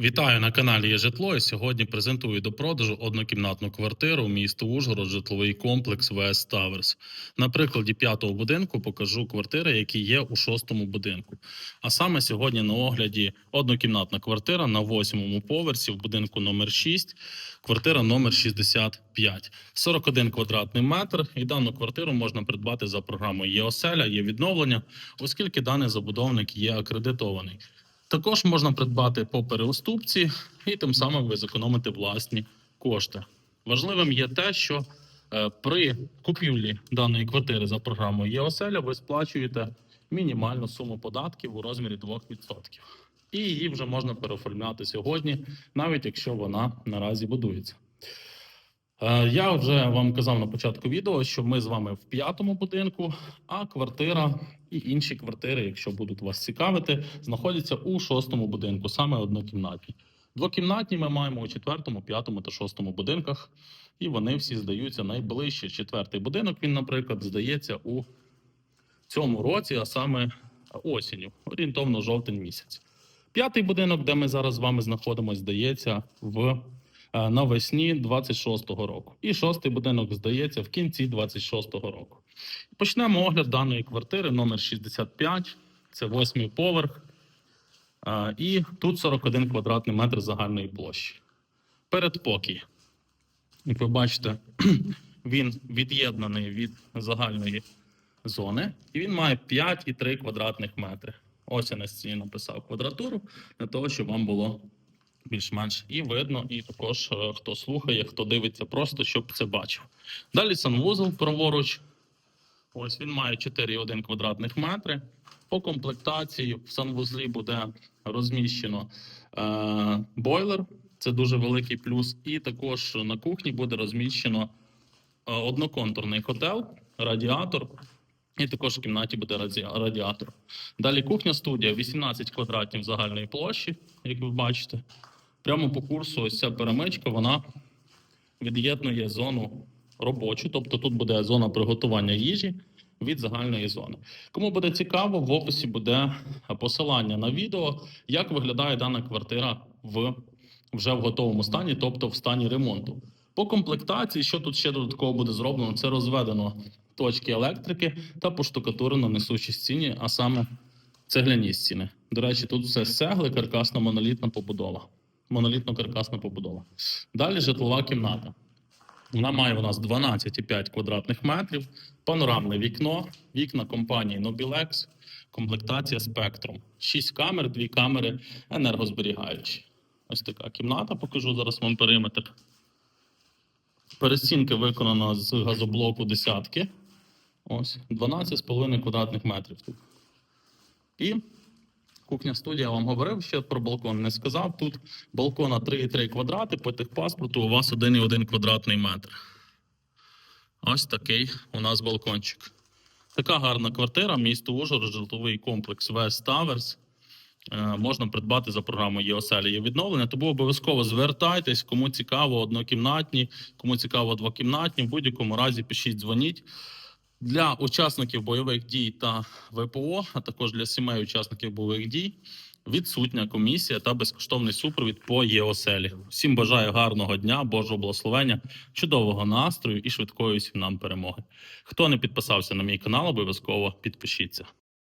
Вітаю на каналі Є житло. І сьогодні презентую до продажу однокімнатну квартиру місто Ужгород, житловий комплекс ВС Таверс. На прикладі п'ятого будинку покажу квартири, які є у шостому будинку. А саме сьогодні на огляді однокімнатна квартира на восьмому поверсі в будинку номер 6, квартира номер 65. 41 квадратний метр. І дану квартиру можна придбати за програмою ЄОСЕЛЯ, є відновлення, оскільки даний забудовник є акредитований. Також можна придбати по переуступці, і тим самим ви зекономите власні кошти. Важливим є те, що е, при купівлі даної квартири за програмою ЄОСЕЛЯ ви сплачуєте мінімальну суму податків у розмірі 2%. І її вже можна переоформляти сьогодні, навіть якщо вона наразі будується. Е, Я вже вам казав на початку відео, що ми з вами в п'ятому будинку, а квартира і інші квартири, якщо будуть вас цікавити, знаходяться у шостому будинку, саме однокімнатні. Двокімнатні ми маємо у четвертому, п'ятому та шостому будинках, і вони всі здаються найближче. Четвертий будинок він, наприклад, здається у цьому році, а саме осінню, орієнтовно жовтень місяць. П'ятий будинок, де ми зараз з вами знаходимося, здається в навесні 26-го року. І шостий будинок здається в кінці 26-го року. Почнемо огляд даної квартири номер 65. Це восьмий поверх. Е, І тут 41 квадратний метр загальної площі. Передпокій. Як ви бачите, він від'єднаний від загальної зони, і він має 5,3 квадратних метри. Ось я на стіні написав квадратуру для того, щоб вам було більш-менш і видно, і також е, хто слухає, хто дивиться, просто щоб це бачив. Далі санвузол праворуч. Ось він має 4,1 квадратних метри. По комплектації в санвузлі буде розміщено е, бойлер. Це дуже великий плюс. І також на кухні буде розміщено е, одноконтурний котел, радіатор. І також в кімнаті буде радіатор. Далі кухня студія 18 квадратів загальної площі, як ви бачите. Прямо по курсу ось ця перемичка, вона від'єднує зону робочу, тобто тут буде зона приготування їжі від загальної зони. Кому буде цікаво, в описі буде посилання на відео, як виглядає дана квартира в вже в готовому стані, тобто в стані ремонту. По комплектації, що тут ще додатково буде зроблено, це розведено точки електрики та поштукатурено несучі стіні, а саме цегляні стіни. До речі, тут все з цегли, каркасна монолітна побудова. Монолітно-каркасна побудова. Далі житлова кімната. Вона має у нас 12,5 квадратних метрів, панорамне вікно, вікна компанії Nobilex, комплектація Spectrum. 6 камер, 2 камери енергозберігаючі. Ось така кімната, покажу зараз вам периметр. Перестінки виконана з газоблоку десятки. Ось 12,5 квадратних метрів тут. І кухня студія вам говорив ще про балкон. Не сказав. Тут балкона 3,3 квадрати, по техпаспорту у вас 1,1 квадратний метр. Ось такий у нас балкончик. Така гарна квартира, місто Ужгород, житловий комплекс West Towers. Е, Можна придбати за програмою є відновлення. Тому обов'язково звертайтесь, кому цікаво однокімнатні, кому цікаво двокімнатні. В будь-якому разі пишіть, дзвоніть. Для учасників бойових дій та ВПО, а також для сімей учасників бойових дій, відсутня комісія та безкоштовний супровід по ЄОСЕЛі. Всім бажаю гарного дня, Божого благословення, чудового настрою і швидкої всім нам перемоги. Хто не підписався на мій канал, обов'язково підпишіться.